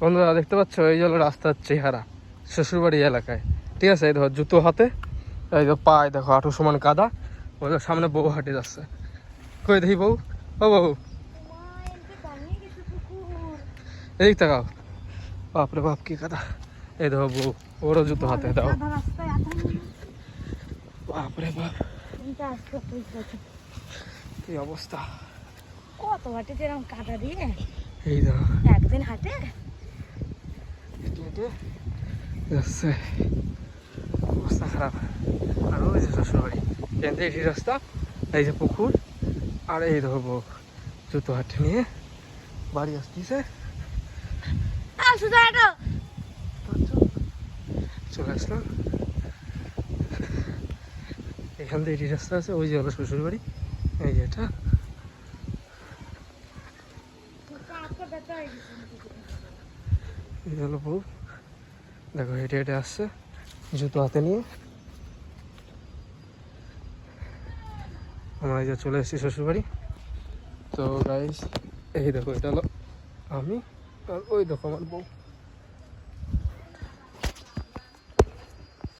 বন্ধুরা দেখতে পাচ্ছ? এই হলো রাস্তার চেহারা শ্বশুরবাড়ি এলাকায়। ঠিক আছে? এই দেখো জুতো হাতে এই দেখো পায়ে দেখো আঠু সমান কাদা। ওই সামনে বউ হাঁটে যাচ্ছে। কই দেখি বউ? ও বউ এদিক তাকাও। বাপরে বাপ কি কাদা। এই দেখো বউ ওরও জুতো হাতে দাও। বাপরে বাপ। কি অবস্থা? কত হাটে এরকম কাটা দিয়ে? এই দেখো। একদিন হাটে? হেঁটে যাচ্ছে অবস্থা খারাপ। আর ওই যে শ্বশুরবাড়ি। থেকে এটি রাস্তা এই যে পুকুর আর এই বউ জুতো হাটে নিয়ে বাড়ি আসতেছে। চলে আসলাম। এখান থেকে এটি রাস্তা আছে ওই যে হলো শ্বশুরবাড়ি। এই যে এটা। এই হলো বউ। দেখো হেঁটে হেঁটে আসছে। জুতো হাতে নিয়ে। আমরা যে চলে এসেছি শ্বশুরবাড়ি। তো গাইস এই দেখো, এটা হলো আমি আর ওই দেখো আমার বউ।